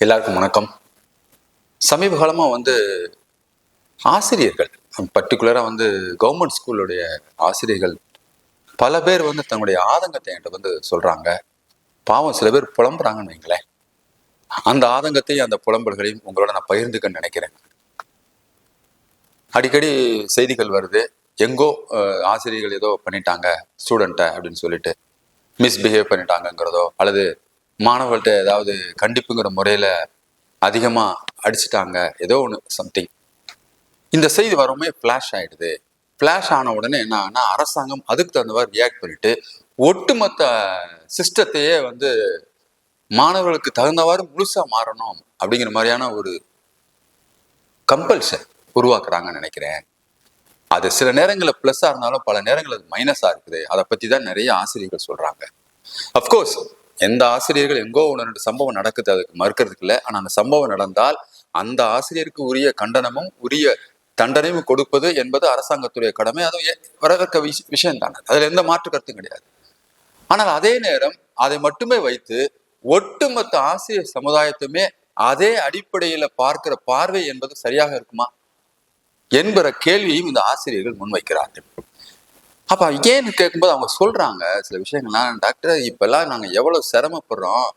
எல்லாருக்கும் வணக்கம். சமீப காலமாக வந்து ஆசிரியர்கள் பர்டிகுலராக வந்து கவர்மெண்ட் ஸ்கூலுடைய ஆசிரியர்கள் பல பேர் வந்து தன்னுடைய ஆதங்கத்தை என்கிட்ட வந்து சொல்கிறாங்க பாவம் சில பேர் புலம்புறாங்கன்னு வைங்களேன். அந்த ஆதங்கத்தையும் அந்த புலம்பல்களையும் உங்களோட நான் பகிர்ந்துக்கன்னு நினைக்கிறேன். அடிக்கடி செய்திகள் வருது எங்கோ ஆசிரியர்கள் ஏதோ பண்ணிட்டாங்க ஸ்டூடெண்ட்டை அப்படின்னு சொல்லிட்டு மிஸ்பிஹேவ் பண்ணிட்டாங்கங்கிறதோ அல்லது மாணவர்கள்ட்ட ஏதாவது கண்டிப்புங்கிற முறையில் அதிகமாக அடிச்சிட்டாங்க ஏதோ ஒன்று சம்திங் இந்த செய்தி வரவுமே ஃப்ளாஷ் ஆயிடுது. ஃப்ளாஷ் ஆன உடனே என்ன ஆகுனா அரசாங்கம் அதுக்கு தகுந்த மாதிரி ரியாக்ட் பண்ணிட்டு ஒட்டுமொத்த சிஸ்டத்தையே வந்து மாணவர்களுக்கு தகுந்தவாறு முழுசாக மாறணும் அப்படிங்கிற மாதிரியான ஒரு கம்பல்ஷன் உருவாக்குறாங்கன்னு நினைக்கிறேன். அது சில நேரங்களில் ப்ளஸ்ஸாக இருந்தாலும் பல நேரங்கள் அது மைனஸாக இருக்குது. அதை பற்றி தான் நிறைய ஆசிரியர்கள் சொல்கிறாங்க அஃப்கோர்ஸ் எந்த ஆசிரியர்கள் எங்கோ ஒன்று ரெண்டு சம்பவம் நடக்குது அதுக்கு மறுக்கிறதுக்கு இல்லை. ஆனால் அந்த சம்பவம் நடந்தால் அந்த ஆசிரியருக்கு உரிய கண்டனமும் உரிய தண்டனையும் கொடுப்பது என்பது அரசாங்கத்துடைய கடமை. அதுவும் வரவேற்க விஷ விஷயம் தானே அதில் எந்த மாற்று கருத்தும் கிடையாது. ஆனால் அதே நேரம் அதை மட்டுமே வைத்து ஒட்டுமொத்த ஆசிரியர் சமுதாயத்துமே அதே அடிப்படையில பார்க்கிற பார்வை என்பது சரியாக இருக்குமா? என்கிற கேள்வியையும் இந்த ஆசிரியர்கள் முன்வைக்கிறார்கள். அப்ப ஏன்னு கேட்கும்போது அவங்க சொல்றாங்க சில விஷயங்கள்லாம் டாக்டர் இப்போல்லாம் நாங்க எவ்வளவு சிரமப்படுறோம்.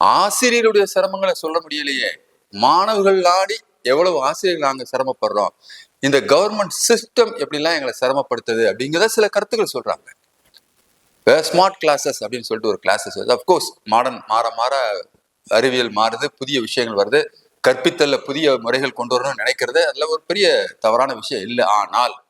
ஆசிரியருடைய சிரமங்களை சொல்ல முடியலையே. மாணவர்கள் நாடி எவ்வளவு ஆசிரியர்கள் நாங்க சிரமப்படுறோம். இந்த கவர்மெண்ட் சிஸ்டம் எப்படிலாம் எங்களை சிரமப்படுத்துது? அப்படிங்கிறத சில கருத்துக்கள் சொல்றாங்க. ஸ்மார்ட் கிளாஸஸ் அப்படின்னு சொல்லிட்டு ஒரு கிளாஸஸ் வருது அஃப்கோர்ஸ் மாடர்ன் மாற மாற அறிவியல் மாறுது புதிய விஷயங்கள் வருது. கற்பித்தல்ல புதிய முறைகள் கொண்டு வரணும்னு நினைக்கிறது அதுல ஒரு பெரிய தவறான விஷயம் இல்லை. ஆனால்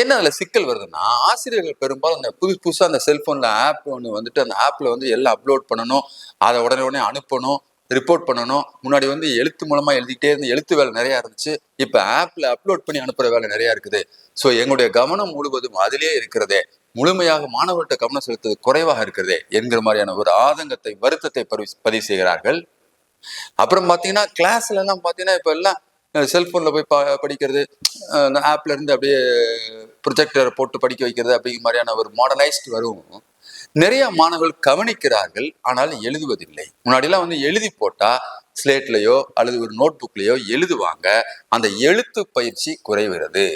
என்ன அதில் சிக்கல் வருதுன்னா ஆசிரியர்கள் பெரும்பாலும் அந்த புதுசு புதுசாக அந்த செல்ஃபோனில் ஆப் ஒன்று வந்துட்டு அந்த ஆப்பில் வந்து எல்லாம் அப்லோட் பண்ணணும். அதை உடனே உடனே அனுப்பணும் ரிப்போர்ட் பண்ணணும். முன்னாடி வந்து எழுத்து மூலமாக எழுதிக்கிட்டே இருந்து எழுத்து வேலை நிறையா இருந்துச்சு. இப்போ ஆப்பில் அப்லோட் பண்ணி அனுப்புகிற வேலை நிறையா இருக்குது. ஸோ எங்களுடைய கவனம் முழுவதும் அதிலே இருக்கிறதே. முழுமையாக மாணவர்கிட்ட கவனம் செலுத்துவது குறைவாக இருக்கிறதே என்கிற மாதிரியான ஒரு ஆதங்கத்தை வருத்தத்தை பதிவு செய்கிறார்கள். அப்புறம் பார்த்தீங்கன்னா கிளாஸ்ல எல்லாம் பார்த்தீங்கன்னா இப்போ எல்லாம் செல்ஃபோனில் போய் பா படிக்கிறது அந்த ஆப்ல இருந்து அப்படியே ப்ரொஜெக்டர் போட்டு படிக்க வைக்கிறது அப்படிங்கிற மாதிரியான ஒரு மாடர்னைஸ்டு வரும். நிறைய மாணவர்கள் கவனிக்கிறார்கள் ஆனால் எழுதுவதில்லை. முன்னாடிலாம் வந்து எழுதி போட்டா ஸ்லேட்லையோ அல்லது ஒரு நோட் புக்லையோ எழுதுவாங்க. அந்த எழுத்து பயிற்சி குறைகிறது.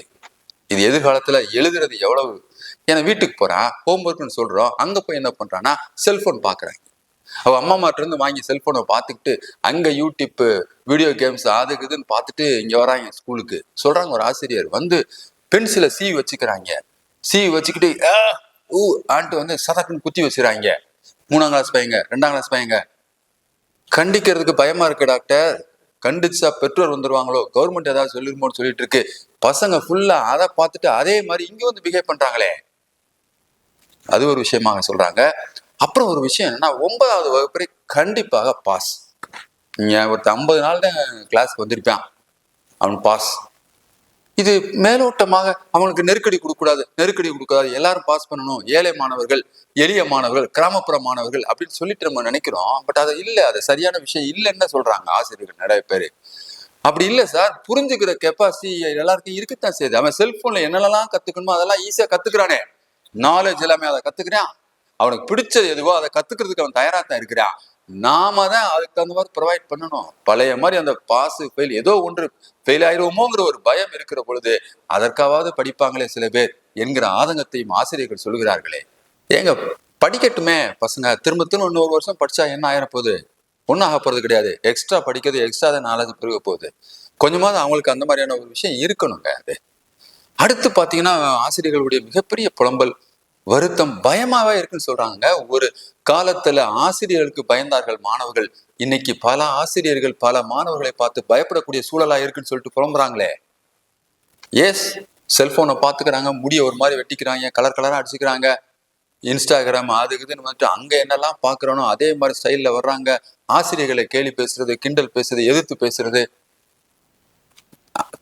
இது எதிர்காலத்துல எழுதுறது எவ்வளவு? ஏன்னா வீட்டுக்கு போறான் ஹோம்ஒர்க்னு சொல்றோம். அங்க போய் என்ன பண்றான்னா செல்போன் பாக்குறாங்க. அவ அம்மா இருந்து வாங்கி செல்போனை பார்த்துக்கிட்டு அங்க யூடியூப்பு வீடியோ கேம்ஸ் அதுக்கு இதுன்னு பார்த்துட்டு இங்க வராங்க ஸ்கூலுக்கு. சொல்றாங்க ஒரு ஆசிரியர். வந்து பென்சிலை சீ வச்சுக்கிறாங்க. சீ வச்சுக்கிட்டு ஆ, ஊ ஆன்ட்டு வந்து சதக்குன்னு குத்தி வச்சுறாங்க மூணாம் கிளாஸ் பையங்க ரெண்டாம் கிளாஸ் பையங்க. கண்டிக்கிறதுக்கு பயமா இருக்கு டாக்டர் கண்டிச்சா பெற்றோர் வந்துருவாங்களோ? கவர்மெண்ட் ஏதாவது சொல்லிருமோன்னு சொல்லிட்டு இருக்கு பசங்க ஃபுல்லா அதை பார்த்துட்டு அதே மாதிரி இங்க வந்து பிஹேவ் பண்றாங்களே. அது ஒரு விஷயமாக சொல்றாங்க. அப்புறம் ஒரு விஷயம் என்னன்னா ஒன்பதாவது வகுப்பு கண்டிப்பாக பாஸ் நீங்கள் ஒருத்தர் ஐம்பது நாள் தான் கிளாஸ்க்கு வந்திருப்பான் அவன் பாஸ் இது மேலோட்டமாக அவனுக்கு நெருக்கடி கொடுக்கக்கூடாது நெருக்கடி கொடுக்கூடாது எல்லாரும் பாஸ் பண்ணணும். ஏழை மாணவர்கள் எளிய மாணவர்கள் கிராமப்புற மாணவர்கள் அப்படின்னு சொல்லிட்டு நம்ம நினைக்கிறோம். பட் அது இல்லை அது சரியான விஷயம் இல்லைன்னு சொல்றாங்க ஆசிரியர்கள் நிறைய பேர். அப்படி இல்லை சார் புரிஞ்சுக்கிற கெப்பாசிட்டி எல்லாருக்கும் இருக்கத்தான் செய்யுது. அவன் செல்போன்ல என்னென்னலாம் கத்துக்கணுமோ அதெல்லாம் ஈஸியா கத்துக்கிறானே. நாலேஜ் எல்லாமே அதை கத்துக்கிறான். அவனுக்கு பிடிச்சது எதுவோ அதை கத்துக்கிறதுக்கு அவன் தயாரா தான் இருக்கிறான். நாம தான் அதுக்கு தகுந்த மாதிரி ப்ரொவைட் பண்ணணும். பழைய மாதிரி அந்த பாஸ் ஃபெயில் ஏதோ ஒன்று ஃபெயில் ஆயிடுவோமோங்கிற ஒரு பயம் இருக்கிற பொழுது அதற்காவது படிப்பாங்களே சில பேர் என்கிற ஆதங்கத்தையும் ஆசிரியர்கள் சொல்கிறார்களே ஏங்க படிக்கட்டுமே பசங்க. திரும்ப திரும்ப இன்னொரு வருஷம் படிச்சா என்ன ஆயிரம் போகுது ஒன்றும் ஆக போகிறது கிடையாது. எக்ஸ்ட்ரா படிக்கிறது எக்ஸ்ட்ரா தான் நாலேஜ் பிறகு போகுது. கொஞ்சமாவது அவங்களுக்கு அந்த மாதிரியான ஒரு விஷயம் இருக்கணுங்க. அது. அடுத்து பார்த்தீங்கன்னா ஆசிரியர்களுடைய மிகப்பெரிய புலம்பல் வருத்தம் பயமாவே இருக்குன்னு சொல்றாங்க. ஒரு காலத்துல ஆசிரியர்களுக்கு பயந்தார்கள் மாணவர்கள். இன்னைக்கு பல ஆசிரியர்கள் பல மாணவர்களை பார்த்து பயப்படக்கூடிய சூழலா இருக்குன்னு சொல்லிட்டு புலம்புறாங்களே. எஸ் செல்போனை பார்த்துக்கிறாங்க. முடிய ஒரு மாதிரி வெட்டிக்கிறாங்க. கலர் கலரா அடிச்சுக்கிறாங்க. இன்ஸ்டாகிராம் அது இதுன்னு வந்துட்டு அங்க என்னெல்லாம் பார்க்கறனோ அதே மாதிரி ஸ்டைல்ல வர்றாங்க. ஆசிரியர்களை கேலி பேசுறது கிண்டல் பேசுறது எதிர்த்து பேசுறது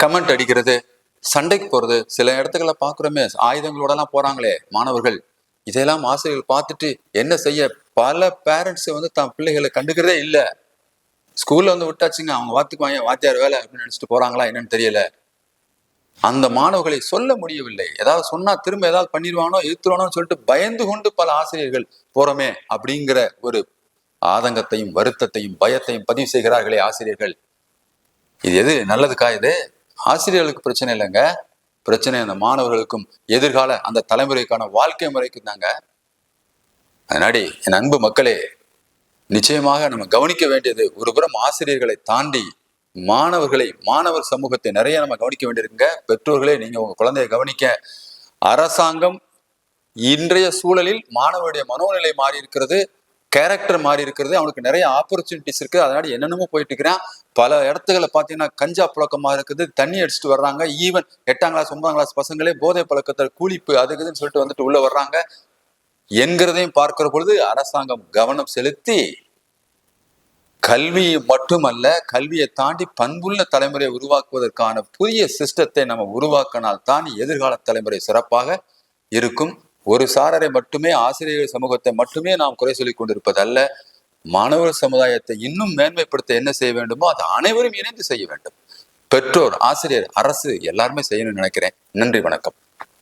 கமெண்ட் அடிக்கிறது. சண்டைக்கு போறது. சில இடத்துக்கள பாக்குறோமே ஆயுதங்களோடலாம் போறாங்களே மாணவர்கள். இதெல்லாம் ஆசிரியர்கள் பார்த்துட்டு என்ன செய்ய? பல பேரண்ட்ஸ் வந்து தன் பிள்ளைகளை கண்டுக்கிறதே இல்லை. ஸ்கூல்ல வந்து விட்டாச்சுங்க அவங்க வாத்துக்குவாங்க வாத்தியார் வேலை? அப்படின்னு நினைச்சிட்டு போறாங்களா என்னன்னு தெரியல. அந்த மாணவர்களை சொல்ல முடியவில்லை. ஏதாவது சொன்னா திரும்ப ஏதாவது பண்ணிடுவானோ எழுத்துருவானோன்னு சொல்லிட்டு பயந்து கொண்டு பல ஆசிரியர்கள் போறோமே அப்படிங்கிற ஒரு ஆதங்கத்தையும் வருத்தத்தையும் பயத்தையும் பதிவு செய்கிறார்களே ஆசிரியர்கள். இது எது? நல்லதுக்கா இது? ஆசிரியர்களுக்கு பிரச்சனை இல்லைங்க. பிரச்சனை அந்த மாணவர்களுக்கும் எதிர்கால அந்த தலைமுறைக்கான வாழ்க்கை முறைக்கும் தாங்க. அதனாடி என் அன்பு மக்களே நிச்சயமாக நம்ம கவனிக்க வேண்டியது ஒரு புறம் ஆசிரியர்களை தாண்டி மாணவர்களை மாணவர் சமூகத்தை நிறைய நம்ம கவனிக்க வேண்டியிருக்குங்க. பெற்றோர்களே நீங்க உங்க குழந்தைய கவனிக்க அரசாங்கம் இன்றைய சூழலில் மாணவருடைய மனோநிலை மாறி இருக்கிறது கேரக்டர் மாறி இருக்கிறது. அவனுக்கு நிறைய ஆப்பர்ச்சுனிட்டிஸ் இருக்கு. அதனால என்னென்னமோ போயிட்டு இருக்கிறான். பல இடத்துகளை பார்த்தீங்கன்னா கஞ்சா புழக்கமா இருக்குது. தண்ணி அடிச்சுட்டு வர்றாங்க. ஈவன் எட்டாம் கிளாஸ் ஒன்பதாம் கிளாஸ் பசங்களே போதை பழக்கத்தை கூலிப்பு அதுக்குதுன்னு சொல்லிட்டு வந்துட்டு உள்ள வர்றாங்க. என்கிறதையும் பார்க்கிற பொழுது அரசாங்கம் கவனம் செலுத்தி கல்வி மட்டுமல்ல கல்வியை தாண்டி பண்புள்ள தலைமுறையை உருவாக்குவதற்கான புதிய சிஸ்டத்தை நம்ம உருவாக்கினால் தான் எதிர்கால தலைமுறை சிறப்பாக இருக்கும். ஒரு சாரரை மட்டுமே ஆசிரியர் சமூகத்தை மட்டுமே நாம் குறை சொல்லிக் கொண்டிருப்பதல்ல மாணவர் சமுதாயத்தை இன்னும் மேன்மைப்படுத்த என்ன செய்ய வேண்டுமோ அதை அனைவரும் இணைந்து செய்ய வேண்டும். பெற்றோர் ஆசிரியர் அரசு எல்லாருமே செய்யணும்னு நினைக்கிறேன். நன்றி வணக்கம்.